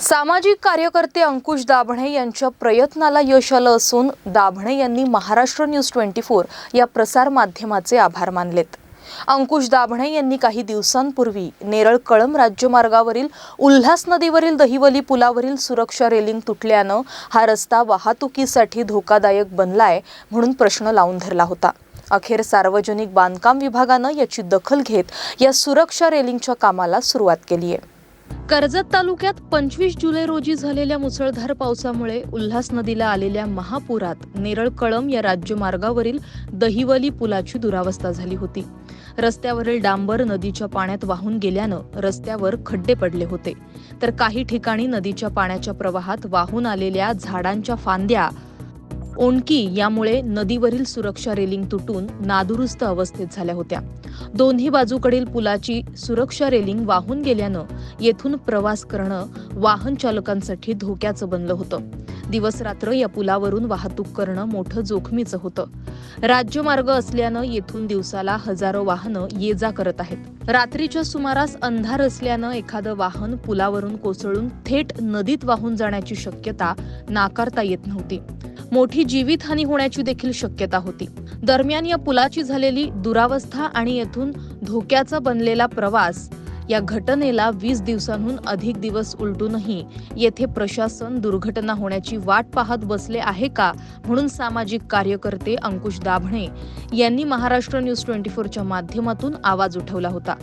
सामाजिक कार्यकर्ते अंकुश दाभणे यांच्या प्रयत्नाला यश आलं असून दाभणे यांनी महाराष्ट्र न्यूज ट्वेंटी फोर या प्रसार माध्यमाचे आभार मानलेत. अंकुश दाभणे यांनी काही दिवसांपूर्वी नेरळ कळम राज्यमार्गावरील उल्हास नदीवरील दहिवली पुलावरील सुरक्षा रेलिंग तुटल्यानं हा रस्ता वाहतुकीसाठी धोकादायक बनलाय म्हणून प्रश्न लावून धरला होता. अखेर सार्वजनिक बांधकाम विभागानं याची दखल घेत या सुरक्षा रेलिंगच्या कामाला सुरुवात केली आहे कर्जत तालुक्यात पंचवीस जुलै रोजी झालेल्या मुसळधार पावसामुळे उल्हास नदीला आलेल्या महापुरात नेरळ कळम या राज्यमार्गावरील दहिवली पुलाची दुरावस्था झाली होती. रस्त्यावरील डांबर नदीच्या पाण्यात वाहून गेल्यानं रस्त्यावर खड्डे पडले होते. तर काही ठिकाणी नदीच्या पाण्याच्या प्रवाहात वाहून आलेल्या झाडांच्या फांद्या ओणकी यामुळे नदीवरील सुरक्षा रेलिंग तुटून नादुरुस्त अवस्थेत झाल्या होत्या. दोन्ही बाजूकडील पुलाची सुरक्षा रेलिंग वाहून गेल्यानं येथून प्रवास करणं वाहन चालकांसाठी धोक्याचं बनलं होतं. दिवसरात्र या पुलावरून वाहतूक करणं मोठं जोखमीचं होतं. राज्यमार्ग असल्यानं येथून दिवसाला हजारो वाहनं ये जा करत आहेत. रात्रीच्या सुमारास अंधार असल्यानं एखादं वाहन पुलावरून कोसळून थेट नदीत वाहून जाण्याची शक्यता नाकारता येत नव्हती. मोठी जीवितहानी होण्याची देखील शक्यता होती. दरम्यान या पुलाची झालेली दुरावस्था आणि येथून धोक्याचा बनलेला प्रवास या घटनेला वीस दिवसांहून अधिक दिवस उलटूनही येथे प्रशासन दुर्घटना होण्याची वाट पाहत बसले आहे का? म्हणून सामाजिक कार्यकर्ते अंकुश दाभणे यांनी महाराष्ट्र न्यूज ट्वेंटी फोरच्या माध्यमातून आवाज उठवला होता.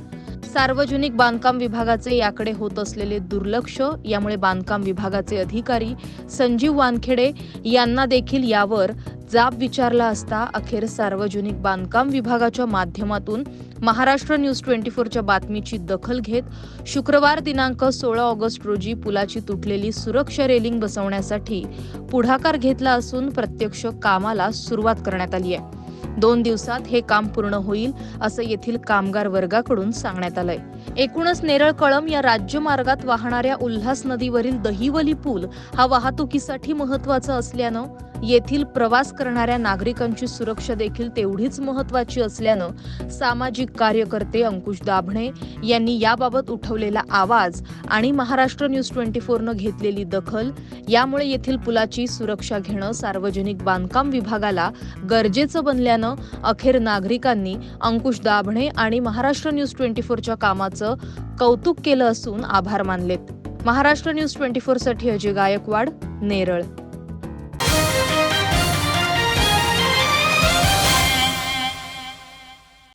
सार्वजनिक बांधकाम विभागाचे याकडे होत असलेले दुर्लक्ष यामुळे बांधकाम विभागाचे अधिकारी संजीव वानखेडे यांना देखील यावर जाब विचारला असता अखेर सार्वजनिक बांधकाम विभागाच्या माध्यमातून महाराष्ट्र न्यूज ट्वेंटी फोरच्या बातमीची दखल घेत शुक्रवार दिनांक सोळा ऑगस्ट रोजी पुलाची तुटलेली सुरक्षा रेलिंग बसवण्यासाठी पुढाकार घेतला असून प्रत्यक्ष कामाला सुरुवात करण्यात आली आहे. दोन दिवसात हे काम पूर्ण होईल असं येथील कामगार वर्गाकडून सांगण्यात आलंय. एकूणच नेरळ कळम या राज्यमार्गात वाहणाऱ्या उल्हास नदीवरील दहिवली पूल हा वाहतुकीसाठी महत्त्वाचा असल्यानं येथील प्रवास करणाऱ्या नागरिकांची सुरक्षा देखील तेवढीच महत्वाची असल्यानं सामाजिक कार्यकर्ते अंकुश दाभणे यांनी याबाबत उठवलेला आवाज आणि महाराष्ट्र न्यूज ट्वेंटी फोरनं घेतलेली दखल यामुळे येथील पुलाची सुरक्षा घेणं सार्वजनिक बांधकाम विभागाला गरजेचं बनल्यानं अखेर नागरिकांनी अंकुश दाभणे आणि महाराष्ट्र न्यूज ट्वेंटी फोरच्या कामाचं कौतुक केलं असून आभार मानलेत. महाराष्ट्र न्यूज ट्वेंटी फोरसाठी अजय गायकवाड नेरळ.